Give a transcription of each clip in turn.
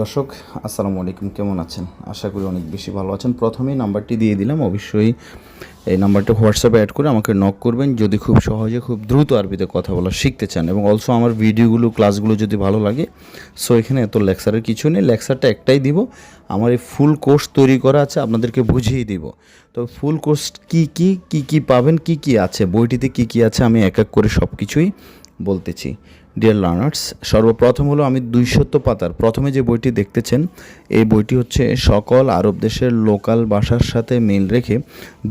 দর্শক, আসসালামু আলাইকুম। কেমন আছেন? আশা করি অনেক বেশি ভালো আছেন। প্রথমেই নাম্বারটি দিয়ে দিলাম। অবশ্যই এই নাম্বারটা হোয়াটসঅ্যাপে অ্যাড করে আমাকে নক করবেন। যদি খুব সহজে, খুব দ্রুত আরবিতে কথা বলা শিখতে চান এবং অলসো আমার ভিডিওগুলো ক্লাসগুলো যদি ভালো লাগে সো এখানে এত লেকচারের কিছু নেই। লেকচারটা একটাই দিব। আমার এই ফুল কোর্স তৈরি করা আছে, আপনাদেরকে বুঝিয়ে দিব। তো ফুল কোর্স কি কি কি কি পাবেন, কি কি আছে? বইটিতে কি কি আছে? আমি এক এক করে সব কিছুই বলতেছি। ডিয়ার লার্নার্স সর্বপ্রথম হলো আমি দুইশত পাতার প্রথমে যে বইটি দেখতেছেন, এই বইটি হচ্ছে সকল আরব দেশের লোকাল ভাষার সাথে মিল রেখে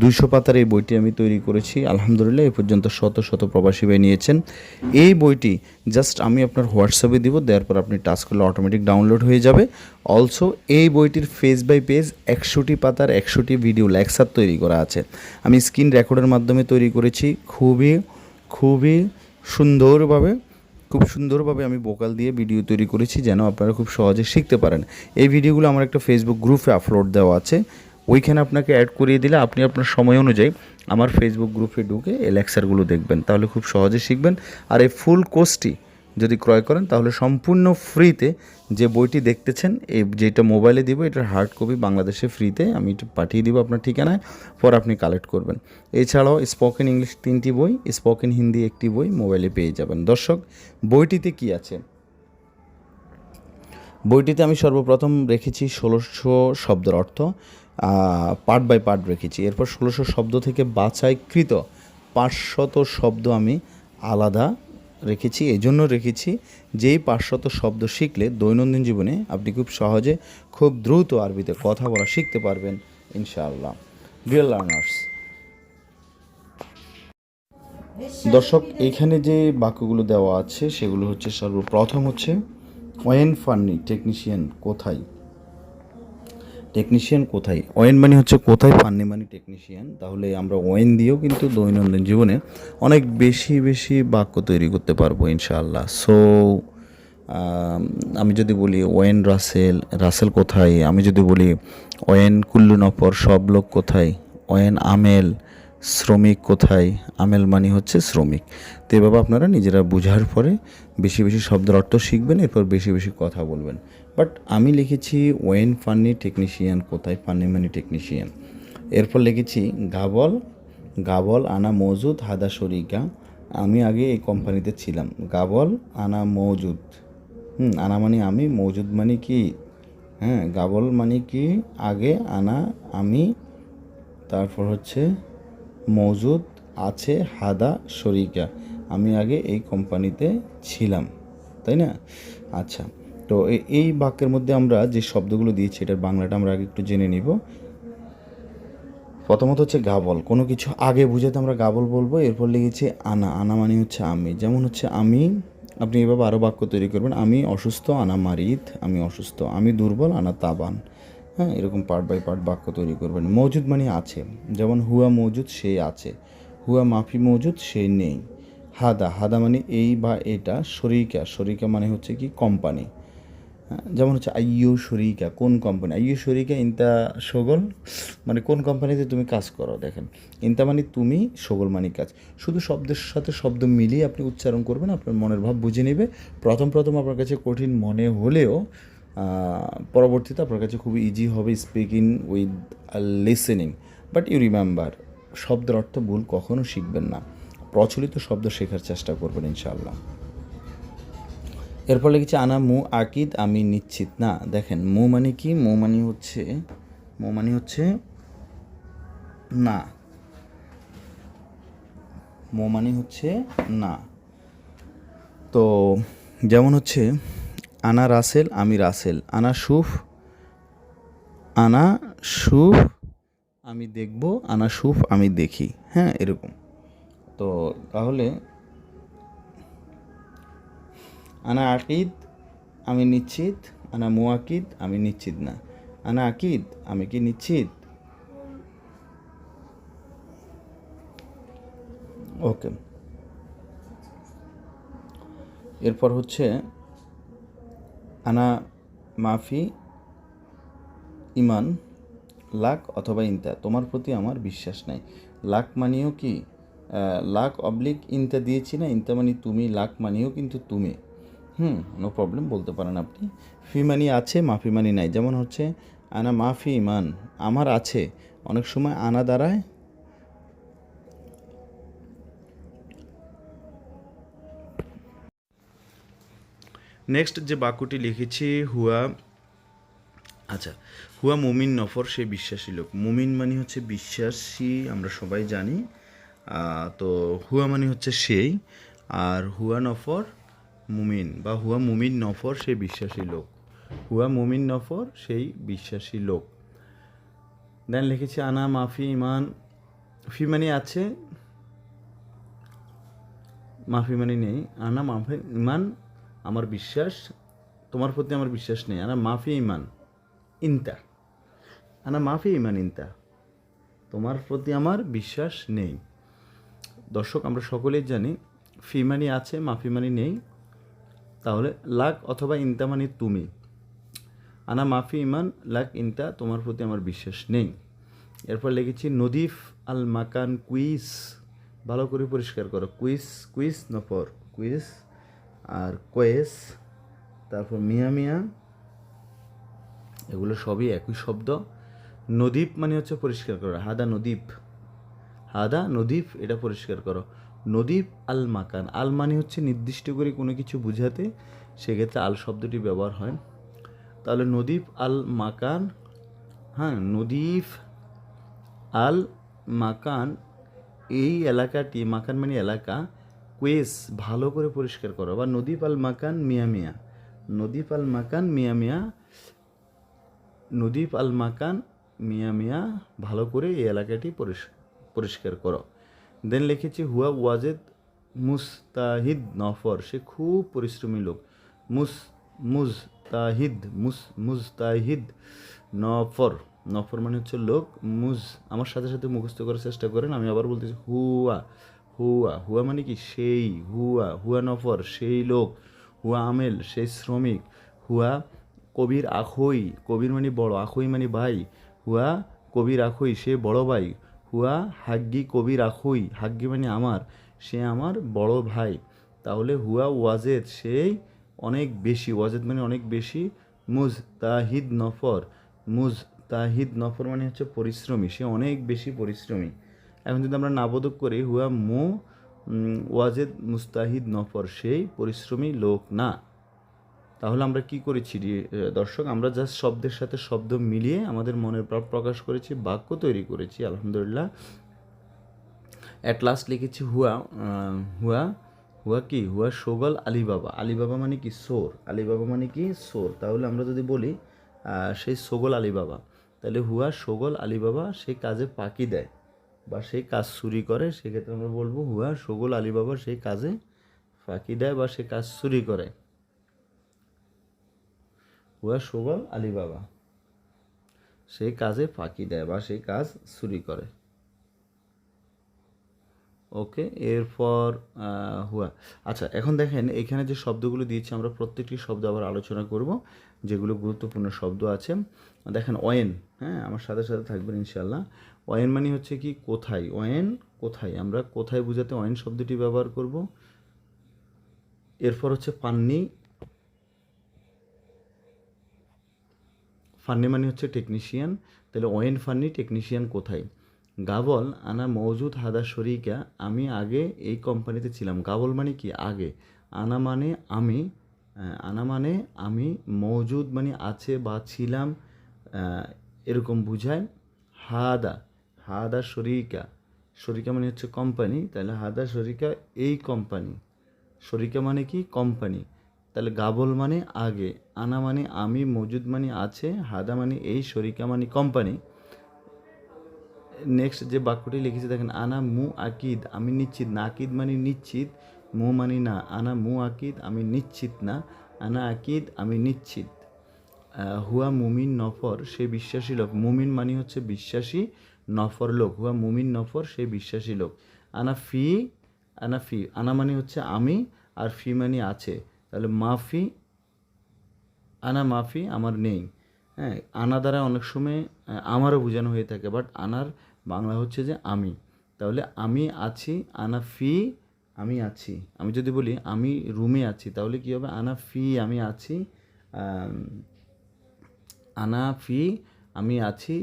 দুইশো পাতার এই বইটি আমি তৈরি করেছি। আলহামদুলিল্লাহ এই পর্যন্ত শত শত প্রবাসী ভাই নিয়েছেন। এই বইটি জাস্ট আমি আপনার হোয়াটসঅ্যাপে দিব, দেওয়ার পর আপনি টাচ করলে অটোমেটিক ডাউনলোড হয়ে যাবে। অলসো এই বইটির পেজ বাই পেজ একশোটি পাতার একশোটি ভিডিও লেকচার তৈরি করা আছে। আমি স্ক্রিন রেকর্ডের মাধ্যমে তৈরি করেছি। খুবই খুবই সুন্দরভাবে, খুব সুন্দরভাবে আমি বোকাল দিয়ে ভিডিও তৈরি করেছি যেন আপনারা খুব সহজে শিখতে পারেন। এই ভিডিওগুলো আমার একটা ফেসবুক গ্রুপে আপলোড দেওয়া আছে। ওইখানে আপনাকে অ্যাড করিয়ে দিলে আপনি আপনার সময় অনুযায়ী আমার ফেসবুক গ্রুপে ঢুকে এই লেকচারগুলো দেখবেন। তাহলে খুব সহজে শিখবেন। আর এই ফুল কোর্সটি যদি ক্রয় করেন, তাহলে সম্পূর্ণ ফ্রিতে যে বইটি দেখতেছেন এই যেটা মোবাইলে দিব, এটার হার্ড কপি বাংলাদেশে ফ্রিতে আমি এটা পাঠিয়ে দিব আপনার ঠিকানায়, পর আপনি কালেক্ট করবেন। এছাড়াও স্পোকেন ইংলিশ তিনটি বই স্পোকেন হিন্দি একটি বই মোবাইলে পেয়ে যাবেন। দর্শক, বইটিতে কি আছে? বইটিতে আমি সর্বপ্রথম রেখেছি ষোলোশো শব্দের অর্থ পার্ট বাই পার্ট রেখেছি। এরপর ষোলোশো শব্দ থেকে বাছাইকৃত পাঁচশত শব্দ আমি আলাদা রেখেছি এই জন্য রেখেছি, যেই পাঁচশত শব্দ শিখলে দৈনন্দিন জীবনে আপনি খুব সহজে, খুব দ্রুত আরবিতে কথা বলা শিখতে পারবেন, ইনশাআল্লাহ। রিয়েল লার্নার্স দর্শক এইখানে যে বাক্যগুলো দেওয়া আছে, সেগুলো হচ্ছে সর্বপ্রথম হচ্ছে ওয়েন ফার্নি টেকনিশিয়ান কোথায়? টেকনিশিয়ান কোথায়? ওয়েন মানে হচ্ছে কোথায় ফান্নি মানে টেকনিশিয়ান তাহলে আমরা ওয়েন দিয়েও কিন্তু দৈনন্দিন জীবনে অনেক বেশি বেশি বাক্য তৈরি করতে পারব ইনশাআল্লাহ। সো আমি যদি বলি ওয়েন রাসেল রাসেল কোথায়? আমি যদি বলি ওয়েন কুল্লু নফর সব লোক কোথায়? ওয়েন আমেল শ্রমিক কোথায়? আমেল মানে হচ্ছে শ্রমিক। তো এভাবে আপনারা নিজেরা বোঝার পরে বেশি বেশি শব্দের অর্থ শিখবেন, এরপর বেশি বেশি কথা বলবেন। বাট আমি লিখেছি ওয়েন ফান্নি টেকনিশিয়ান কোথায় ফান্নি মানি টেকনিশিয়ান এরপর লিখেছি গাবল গাবল আনা মজুদ হাদা শরিকা। আমি আগে এই কোম্পানিতে ছিলাম। গাবল আনা মজুদ। হুম, আনা মানে আমি, মজুদ মানে কি? হ্যাঁ গাবল মানে কি? আগে আনা আমি, তারপর হচ্ছে মজুদ আছে হাদা শরিকা। আমি আগে এই কোম্পানিতে ছিলাম, তাই না? আচ্ছা। তো এই বাক্যের মধ্যে আমরা যে শব্দগুলো দিয়েছি, এটার বাংলাটা আমরা আগে একটু জেনে নিব। প্রথমত হচ্ছে গাবল। কোনো কিছু আগে বুঝাতে আমরা গাবল বলব, এরপর লিখেছি আনা। আনা মানে হচ্ছে আমি। যেমন হচ্ছে আমি, আপনি এভাবে আরও বাক্য তৈরি করবেন, আমি অসুস্থ, আনা মারিদ আমি অসুস্থ, আমি দুর্বল, আনা তাবান। হ্যাঁ এরকম পার্ট বাই পার্ট বাক্য তৈরি করবেন। মজুদ মানে আছে। যেমন হুয়া মজুদ, সে আছে। হুয়া মাফি মজুদ, সে নেই। হাদা। হাদা মানে এই বা এটা, শরিকা। শরিকা মানে হচ্ছে কি কোম্পানি যেমন হচ্ছে আইয়ু শরিকা, কোন কোম্পানি আইয়ু শরিকা, ইনতা সগল মানে কোন কোম্পানিতে তুমি কাজ করো? দেখেন, ইনতা মানে তুমি, সগল মানে কাজ। শুধু শব্দের সাথে শব্দ মিলিয়ে আপনি উচ্চারণ করবেন, আপনার মনের ভাব বুঝে নেবে। প্রথম প্রথম আপনার কাছে কঠিন মনে হলেও পরবর্তীতে আপনার কাছে খুব ইজি হবে speaking with listening but you remember শব্দের অর্থ ভুল কখনো শিখবেন না। প্রচলিত শব্দ শেখার চেষ্টা করবেন, ইনশাআল্লাহ। এরপর লিখেছি, আনা মু আকিদ, আমি নিশ্চিত। না, দেখেন, মু মানে কি? মু মানে হচ্ছে, মু মানে হচ্ছে, না। মু মানে হচ্ছে, না। তো যেমন হচ্ছে, আনা রাসেল, আমি রাসেল। আনা সুফ আনা সুফ, আমি দেখব। আনা সুফ, আমি দেখি। হ্যাঁ এরকম। তো তাহলে আনা আকিদ, আমি নিশ্চিত। আনা মুআকিদ, আমি নিশ্চিত না। আনা আকিদ, আমি কি নিশ্চিত? ওকে। এরপর হচ্ছে আনা মাফি, ইমান লাখ অথবা ইনতা। তোমার প্রতি আমার বিশ্বাস নাই। লাখ মানিও কি? লাখ অবলিক ইনতা দিয়েছি না? ইনতা মানে তুমি লাখ মানিও কিন্তু তুমি। হুম নো প্রবলেম বলতে পারেন আপনি। ফি মানি আছে মাফি মানি নাই। যেমন হচ্ছে, আনা মাফি ইমান, আমার আছে। অনেক সময় আনা দ্বারায় নেক্সট যে বাক্যটি লিখেছি, হুয়া আচ্ছা হুয়া মুমিন নফর, সে বিশ্বাসী লোক। মুমিন মানে হচ্ছে বিশ্বাসী, আমরা সবাই জানি। তো হুয়া মানে হচ্ছে সেই, আর হুয়া নফর মুমিন বা হুয়া মুমিন নফর সে বিশ্বাসী লোক। হুয়া মুমিন নফর সেই বিশ্বাসী লোক। দেন লিখেছি, আনা মাফি ইমান ফি মানে আছে, মাফি মানে নেই। আনা মাফি ইমান, আমার বিশ্বাস, তোমার প্রতি আমার বিশ্বাস নেই। আনা মাফি ইমান, ইনতা। আনা মাফি ইমান, ইনতা। তোমার প্রতি আমার বিশ্বাস নেই। দর্শক, আমরা সকলেই জানি, ফি মানি আছে, মাফি মানি নেই। তাহলে লাক অথবা ইনতা মানে তুমি। আনা মাফি ইমান, লাক ইনতা তোমার প্রতি আমার বিশ্বাস নেই। এরপর লিখেছি, নদীফ আল মাকান কুইস। ভালো করে পরিষ্কার করো। কুইস কুইস নফর কুইস আর কোয়েস, তারপর মিয়া মিয়া। এগুলো সবই একই শব্দ। নদীপ মানে হচ্ছে পরিষ্কার করো। হাদা নদীপ হাদা নদীপ এটা পরিষ্কার করো। নদীপ আল মাকান আল মানে হচ্ছে নির্দিষ্ট করে কোনো কিছু বুঝাতে, সেক্ষেত্রে আল শব্দটি ব্যবহার হয়। তাহলে নদীপ আল মাকান হ্যাঁ নদীপ আল মাকান এই এলাকাটি, মাকান মানে এলাকা, কুয়েস ভালো করে পরিষ্কার করো। বা নদীপ আল মাকান মিয়া মিয়া। নদীপ আল মাকান মিয়া মিয়া নদীপ আল মাকান মিয়া মিয়া ভালো করে এই এলাকাটি পরিষ- পরিষ্কার করো। দেন লিখেছি, হুয়া ওয়াজেদ মুস্তাহিদ নফর। সে খুব পরিশ্রমী লোক। মুস, মুজতাহিদ মুস, মুজতাহিদ নফর। নফর মানে হচ্ছে লোক। মুজ, আমার সাথে সাথে মুখস্থ করার চেষ্টা করেন, আমি আবার বলতেছি, হুয়া হুয়া। হুয়া মানে কি? সেই, হুয়া হুয়া নফর, সেই লোক। হুয়া আমেল, সেই শ্রমিক। হুয়া কবির আখই। কবির মানে বড়, আখই মানে ভাই। হুয়া কবির আখই, সে বড় ভাই। হুয়া হাগ্গি কবির আখই, হাগ্গি মানে আমার, সে আমার বড় ভাই। তাহলে হুয়া ওয়াজেদ, সেই অনেক বেশি, ওয়াজেদ মানে অনেক বেশি। মুজ তাহিদ নফর মুজ তাহিদ নফর মানে হচ্ছে পরিশ্রমী, সে অনেক বেশি পরিশ্রমী। এখন যদি আমরা নাবোধক করি, হুয়া মু ওয়াজেদ মুস্তাহিদ নফর, সেই পরিশ্রমী লোক না। তাহলে আমরা কি করেছি দর্শক? আমরা জাস্ট শব্দের সাথে শব্দ মিলিয়ে আমাদের মনের ভাব প্রকাশ করেছি, বাক্য তৈরি করেছি, আলহামদুলিল্লাহ। অ্যাট লাস্ট লিখেছি, হুয়া হুয়া হুয়া কি? হুয়া সোগল আলিবাবা। আলিবাবা মানে কি? সোর। আলিবাবা মানে কি? সোর। তাহলে আমরা যদি বলি সেই সোগল আলিবাবা, তাহলে হুয়া সোগল আলিবাবা সেই কাজে পাকি দেয় বা সেই কাজ চুরি করে। সেক্ষেত্রে আমরা বলব, হুয়া সোগল আলিবাবা সেই কাজে ফাঁকি দেয় বা সে কাজ চুরি করে। হুয়া সোগল আলিবাবা। সেই কাজে ফাঁকি দেয় বা সেই কাজ চুরি করে। ওকে, এরপর হুয়া। আচ্ছা এখন দেখেন, এখানে যে শব্দগুলো দিয়েছি, আমরা প্রত্যেকটি শব্দ আবার আলোচনা করব, যেগুলো গুরুত্বপূর্ণ শব্দ আছে। দেখেন, ওয়েন হ্যাঁ আমার সাথে সাথে থাকবেন ইনশাল্লাহ ওয়েন মানে হচ্ছে কি, কোথায়? ওয়েন, কোথায়? আমরা কোথায় বোঝাতে ওয়েন শব্দটি ব্যবহার করব? এরপর হচ্ছে পান্নি ফান্নি মানে হচ্ছে টেকনিশিয়ান তাহলে ওয়েন ফান্নি টেকনিশিয়ান কোথায়? গাবল আনা মৌজুদ হাদা শরিকা, আমি আগে এই কোম্পানিতে ছিলাম। গাবল মানে কি? আগে। আনা মানে আমি আনা মানে আমি মৌজুদ মানে আছে বা ছিলাম এরকম বুঝায়। হাদা হাদা শরিকা। শরিকা মানে হচ্ছে কোম্পানি তাহলে হাদা শরিকা এই কোম্পানি শরিকা মানে কি? কোম্পানি তাহলে গাবল মানে আগে, আনা মানে আমি, মজুদ মানে আছে, হাদা মানে এই, শরিকা মানে কোম্পানি নেক্সট যে বাক্যটি লিখেছে দেখেন, আনা মু আকিদ, আমি নিশ্চিত। না আকিদ মানে নিশ্চিত, মু মানে না। আনা মু আকিদ, আমি নিশ্চিত না। আনা আকিদ, আমি নিশ্চিত। হুয়া মুমিন নফর, সে বিশ্বাসী লোক। মুমিন মানে হচ্ছে বিশ্বাসী নফর লোক। হুয়া মুমিন নফর, সে বিশ্বাসী লোক। আনা ফি আনা ফি। আনা মানে হচ্ছে আমি, আর ফি মানে আছে। তাহলে মাফি, আনা মাফি আমার নেই। হ্যাঁ আনা দ্বারা অনেক সময় আমারও বোঝানো হয়ে থাকে বাট আনার বাংলা হচ্ছে যে আমি। তাহলে আমি আছি, আনা ফি, আমি আছি। আমি যদি বলি আমি রুমে আছি, তাহলে কি হবে? আনা ফি, আমি আছি আনা ফি, আমি আছি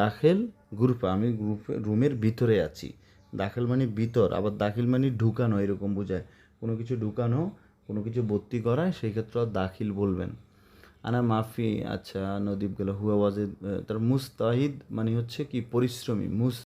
দাখেল গ্রুপে, আমি গ্রুপে, রুমের ভিতরে আছি। দাখেল মানে ভিতর, আবার দাখিল মানে ঢুকানো, এরকম বোঝায়। কোনো কিছু ঢুকানো কোনো কিছু ভর্তি করায়, সেই ক্ষেত্রে দাখিল বলবেন। আনা মাফি আচ্ছা নদীপ গেল, হুয়া ওয়াজেদ তার মুস্তাহিদ মানে হচ্ছে কি, পরিশ্রমী, মুস